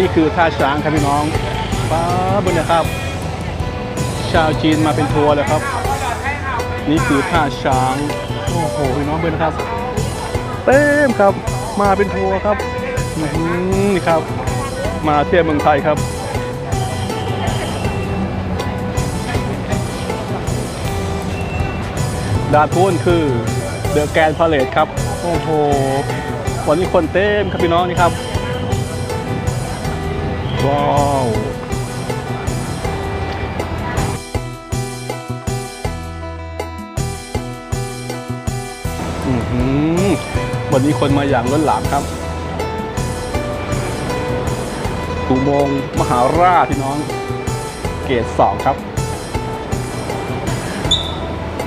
นี่คือท่าช้างครับพี่น้องป้าบนนะครับ ชาวจีนมาเป็นทัวร์เลยครับ นี่คือท่าช้าง โอ้โหพี่น้องเบนครับเต็มครับมาเป็นทัวร์ครับนี่ครับ มาเที่ยวเมืองไทยครับดาดพูนคือเดอะแกนพาเลทครับ โอ้โหวันนี้คนเต็มครับพี่น้องนี่ครับ ว้าวอือหือวันนี้คนมาอย่างล้นหลามครับอุโมงมหาราชพี่น้อง เกตสองครับ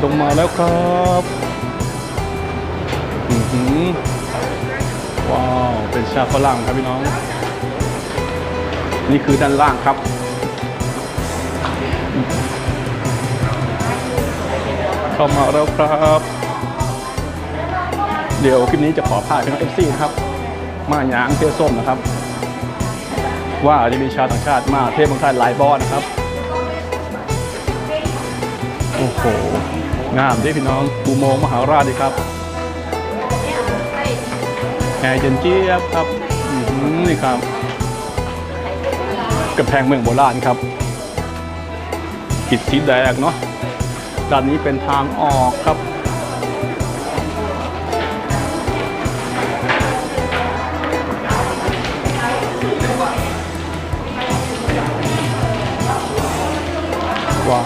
ลงมาแล้วครับอือหือว้าว เป็นชาฝรั่งครับพี่น้อง นี่คือด้านล่างครับ เข้ามาแล้วครับ เดี๋ยวคลิปนี้จะขอพาพี่น้องเอฟซีนะครับ มาหยางเที่ยวส้มนะครับ ว่าจะมีชาวต่างชาติมาเที่ยวเมืองไทยหลายบอสนะครับ โอ้โห งามเด้พี่น้องอุโมงค์มหาราชดีครับแอร์เย็นเจี๊ยบครับ นี่ครับ กำแพงเมืองโบราณครับอิฐสีแดงเนาะด้านนี้เป็นทางออกครับ ว้าว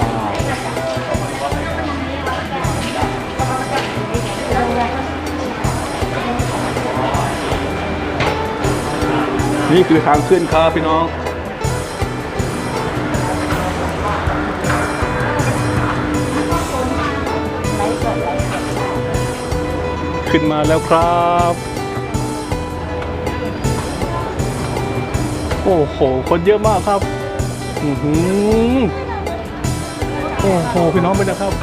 นี่คือทางขึ้นครับพี่น้อง ขึ้นมาแล้วครับ โอ้โห คนเยอะมากครับอือหือโอ้โห พี่น้องไปนะครับ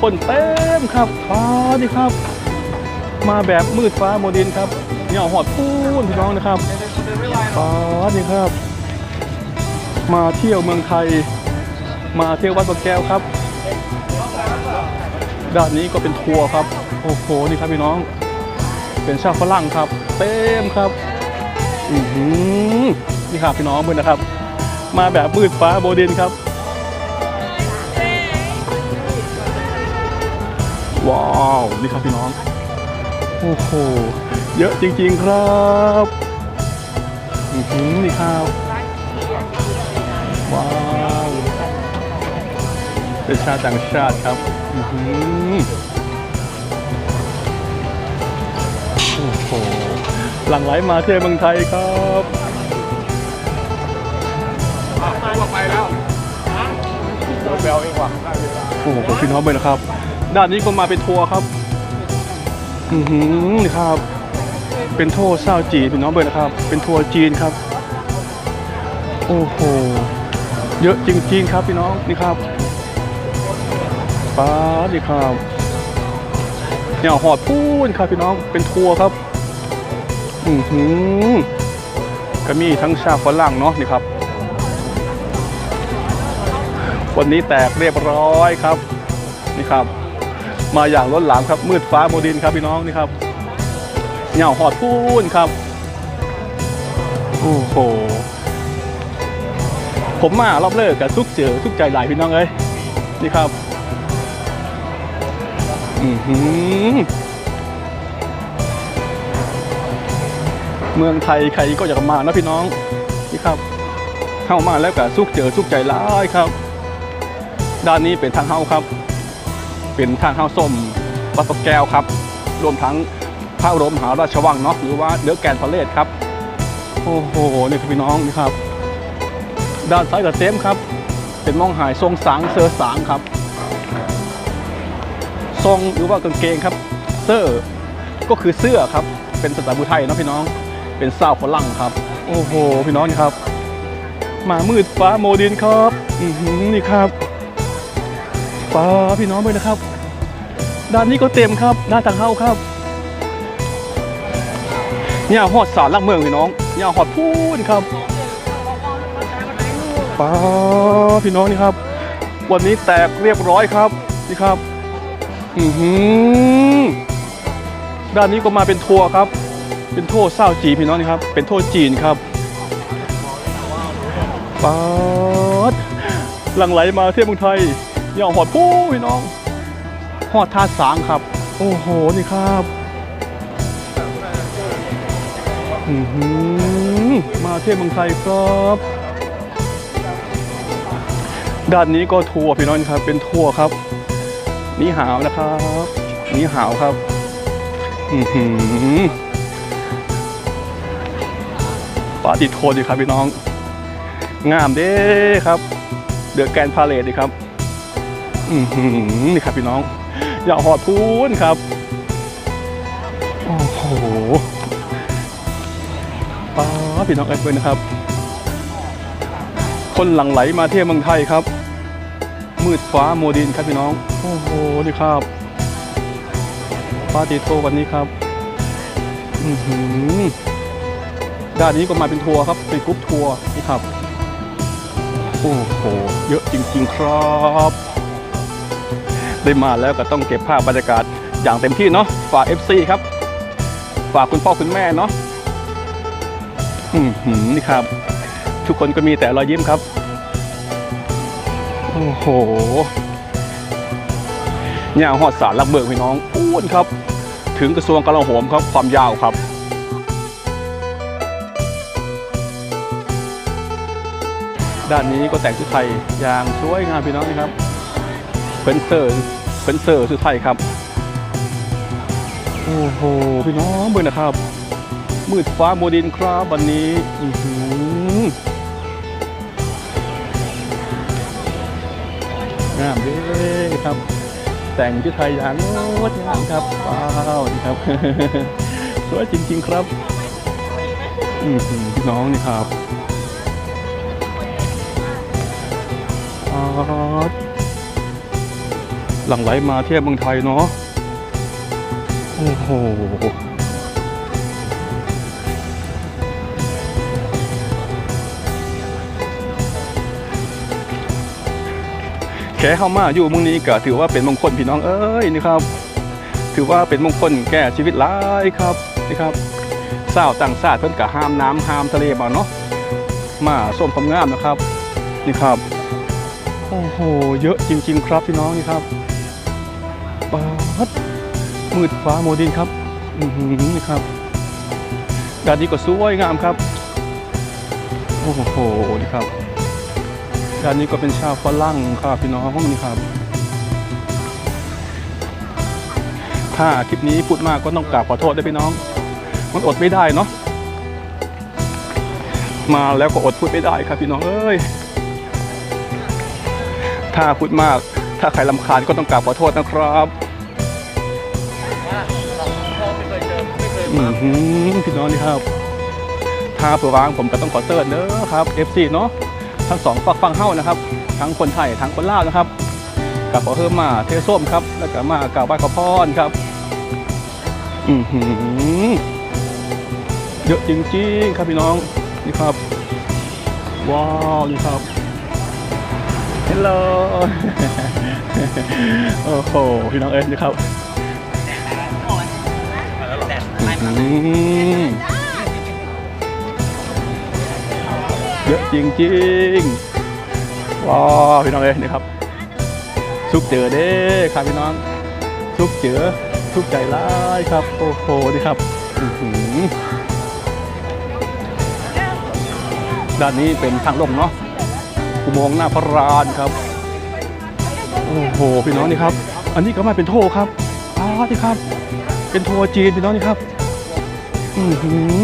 คนเต็มครับฟ้านี่ครับ มาแบบมืดฟ้าโมดินครับเนี่ยหอดพูนพี่น้องนะครับฟ้านี่ครับ มาเที่ยวเมืองไทย มาเที่ยววัดพระแก้วครับ ด้านนี้ก็เป็นทัวร์ครับ โอ้โห นี่ครับพี่น้อง เป็นชาวฝรั่งครับ เต็มครับ อือหือนี่ครับพี่น้องเพื่อนนะครับ มาแบบมืดฟ้าโมดินครับ ว้าว นี่ครับพี่น้อง โอ้โห เยอะจริงๆครับ อือหือนี่ครับ ว้าว เป็นชาติต่างชาติครับโอ้โหหลั่งไหลมาเที่ยวเมืองไทยครับไปแล้วรถเบลเองว่ะโอ้โหพี่น้องเบนนะครับ ด้านนี้ก็มาเป็นทัวร์ครับ อือหือนี่ครับ เป็นทัวร์เศร้าจีนพี่น้องเบนนะครับ เป็นทัวร์จีนครับ โอ้โห เยอะจริงๆครับพี่น้องนี่ครับ ป้าดนี่ครับเนี่ยหอดพูนครับพี่น้องเป็นทัวร์ครับ อือหือก็มีทั้งชาฝรั่งเนาะนี่ครับ วันนี้แตกเรียบร้อยครับ นี่ครับ มาอย่างล้นหลามครับ มืดฟ้าโมดินครับพี่น้องนี่ครับเหงาหอดพูนครับ โอ้โห ผมมารอบเลิกกับทุกเจอทุกใจหลายพี่น้องเอ้ยนี่ครับ เมืองไทยใครก็อยากมานะพี่น้องนี่ครับ เข้ามาแล้วกับสุกเจอสุกใจร้ายครับ ด้านนี้เป็นทางเข้าครับ เป็นทางเข้าส้มวัดพระแก้วครับ รวมทั้งพระรมมหาราชวังเนาะหรือว่าเดือแกนพาเลทครับ โอ้โหนี่ครับพี่น้องนี่ครับ ด้านซ้ายกับเต็มครับ เป็นมองหายทรงสางเซอร์สางครับ ทรงหรือว่ากางเกงครับ เสื้อก็คือเสื้อครับ เป็นสไตล์บูไทยเนาะพี่น้อง เป็นซาวฝรั่งครับ โอ้โหพี่น้องนี่ครับ มามืดฟ้าโมดินครับอือนี่ครับฟ้าพี่น้องเลยนะครับ ด้านนี้ก็เต็มครับด้านทางเข้าครับเนี่ยหอดสารลักเมืองพี่น้องเนี่ยหอดพูนครับป้าพี่น้องนี่ครับ วันนี้แตกเรียบร้อยครับนี่ครับ อือหือด้านนี้ก็มาเป็นทัวร์ครับ เป็นโทษเศร้าจีพี่น้องนี่ครับ เป็นโทษจีนครับป๊าดหลังไหลมาเที่ยวเมืองไทยย่างหอดผู้พี่น้องหอดท่าสางครับ โอ้โห นี่ครับมาเที่ยวเมืองไทยครับด้านนี้ก็ทัวร์พี่น้องครับเป็นทัวร์ครับ นี่หาวนะครับ นี่หาวครับอือหือปาติโทนดีครับพี่น้อง งามเด้ครับ เดือแกนพาเลทดีครับอือหือนี่ครับพี่น้อง อย่าหอดพูนครับ โอ้โหป้าพี่น้องเอ็ดเวนนะครับ คนหลั่งไหลมาเที่ยวเมืองไทยครับ มืดฟ้าโมดินครับพี่น้อง โอ้โหนี่ครับปาติโทวันนี้ครับอือหือด้านนี้ก็มาเป็นทัวร์ครับเป็นกรุ๊ปทัวร์นี่ครับ โอ้โห เยอะจริง ๆ ครับ ได้มาแล้วก็ต้องเก็บภาพบรรยากาศอย่างเต็มที่เนาะฝาก FC ครับ ฝากคุณพ่อคุณแม่เนาะอือหือนี่ครับ ทุกคนก็มีแต่รอยยิ้มครับ โอ้โหเนี่ยหอดสารลักเบิกพี่น้องอ้วนครับ ถึงกระทรวงกลาโหมครับความยาวครับด้านนี้ก็แต่งชุดไทยอย่างสวยงามพี่น้องนี่ครับเฟนเซอร์เฟนเซอร์ชุดไทยครับ โอ้โห พี่น้องเบิ่งนะครับ มืดฟ้าโมดินครับวันนี้อื งามเด้ครับ แต่งชุดไทยอย่างงดงามครับว้าวนี่ครับสวยจริง ๆครับอือหือพี่น้องนี่ครับหลังไหลมาเที่ยวเมืองไทยเนาะโอ้โห แค่เข้ามาอยู่มืองนี้ก็ถือว่าเป็นมงคลพี่น้องเอ้ยนี่ครับ ถือว่าเป็นมงคลแก่ชีวิตหลายครับนี่ครับสาวต่างชาติเพิ่นก็ห้ามน้ำห้ามทะเลมาเนาะมาส้มความงามนะครับนี่ครับโอ้โหเยอะจริง ๆ ครับพี่น้องนี่ครับปาดมืดฟ้าโมดินครับอือหือนี่ครับด้านนี้ก็สวยงามครับโอ้โหนี่ครับ ด้านนี้ก็เป็นชาวฝรั่งครับพี่น้องนี่ครับ ถ้าคลิปนี้พูดมากก็ต้องกราบขอโทษด้วยพี่น้อง มันอดไม่ได้เนาะมาแล้วก็อดพูดไม่ได้ครับพี่น้องเอ้ยถ้าพูดมาก ถ้าใครลำคาญก็ต้องกราบขอโทษนะครับอือหือพี่น้องนี่ครับ ถ้าเผื่อวางผมก็ต้องขอเตือนเด้อครับ FC เนาะ ทั้งสองฝักฟังเฮ้านะครับ ทั้งคนไทยทั้งคนลาวนะครับกับขอเพิ่มมาเทส้มครับ แล้วก็มากราบไหว้ขอพรครับ อือหือเยอะจริงๆครับพี่น้องนี่ครับ ว้าวนี่ครับเฮลโลโอ้โหพี่น้องเอ้ยนี่ครับอื้อ เยอะจริงๆว้าวพี่น้องเอ้ยนี่ครับสุกเจอเด้ครับพี่น้องสุกเจอสุกใจร้ายครับโอ้โหนี่ครับอือหือด้านนี้เป็นทางลงเนาะอุโมงค์หน้าพระรานครับโอ้โหพี่น้องนี่ครับ อันนี้ก็มาเป็นโทครับอ๋อนี่ครับ เป็นทัวร์จีนพี่น้องนี่ครับอือ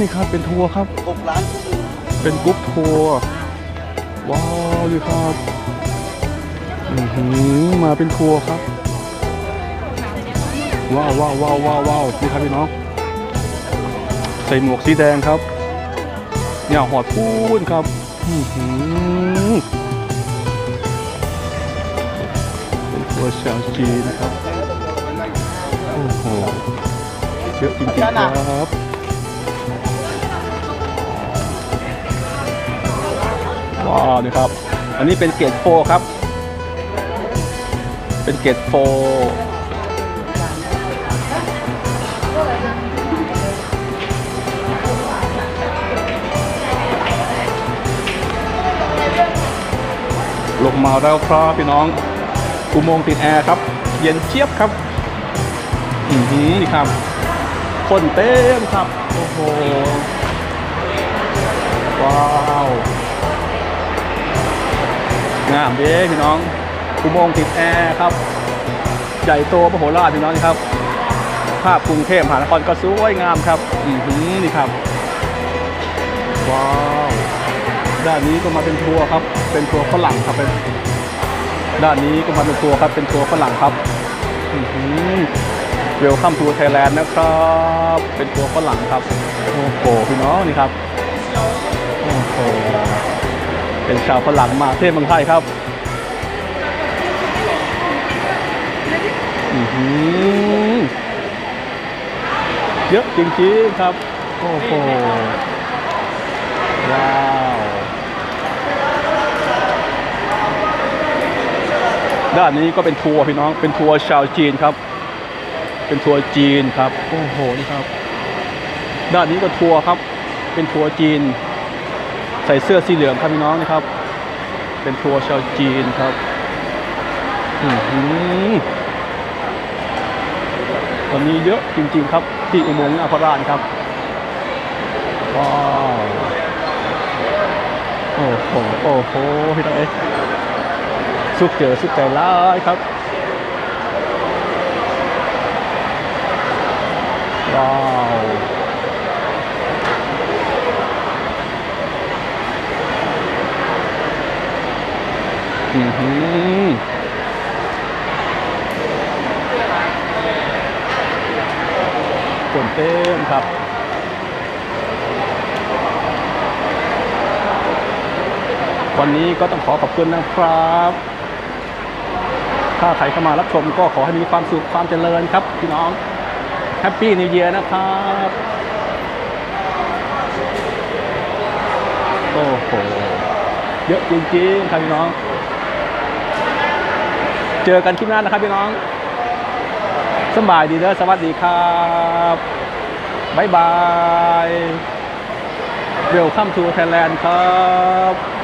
นี่ครับเป็นทัวร์ครับ6ล้าน เป็นกรุ๊ปทัวร์ว้าวนี่ครับอือหือมาเป็นทัวร์ครับว้าวว้าวว้าวว้าวว้าวนี่ครับพี่น้องใส่หมวกสีแดงครับเนี่ยหอดพูนครับอือหือเป็นทัวร์ชาวจีนนะครับโอ้โหเยอะจริงๆครับ ว้าวนี่ครับ อันนี้เป็นเกรดโฟครับ เป็นเกรดโฟลงมาแล้วครับพี่น้องอุโมงค์ติดแอร์ครับ เย็นเชียบครับ อือหือนี่ครับ คนเต็มครับ โอ้โห ว้าว งามเด้พี่น้องอุโมงค์ติดแอร์ครับ ใหญ่โตมโหฬารพี่น้องนี่ครับ ภาพกรุงเทพมหานครก็สวยงามครับ อือหือนี่ครับ ว้าวด้านนี้ก็มาเป็นทัวร์ครับ เป็นทัวร์ฝรั่งครับเป็นด้านนี้ก็มาเป็นทัวร์ครับ เป็นทัวร์ฝรั่งครับอือหือเวลคัมทัวร์ไทยแลนด์นะครับ เป็นทัวร์ฝรั่งครับ โอ้โหพี่น้องนี่ครับ โอ้โห เป็นชาวฝรั่งมาเที่ยวเมืองไทยครับอือหือเยอะจริงๆครับ โอ้โห ว้าวด้านนี้ก็เป็นทัวร์พี่น้องเป็นทัวร์ชาวจีนครับ เป็นทัวร์จีนครับ โอ้โหนี่ครับ ด้านนี้ก็ทัวร์ครับ เป็นทัวร์จีน ใส่เสื้อสีเหลืองครับพี่น้องนะครับ เป็นทัวร์ชาวจีนครับอือหือตอนนี้เยอะจริง ๆ ครับ ที่อุโมงค์อารานครับว้าวโอ้โหโอ้โหพี่น้องเอ๊ะสุกเจอสุกใจร้ายครับว้าว อือหือคนเต็มครับวันนี้ก็ต้องขอขอบคุณนะครับ ถ้าใครเข้ามารับชมก็ขอให้มีความสุขความเจริญครับพี่น้อง แฮปปี้นิวเยียร์นะครับ โอ้โห เยอะจริงๆครับพี่น้อง เจอกันคลิปหน้านะครับพี่น้องสบายดีเด้อสวัสดีครับบ๊ายบายเวลคัมทูไทยแลนด์ครับ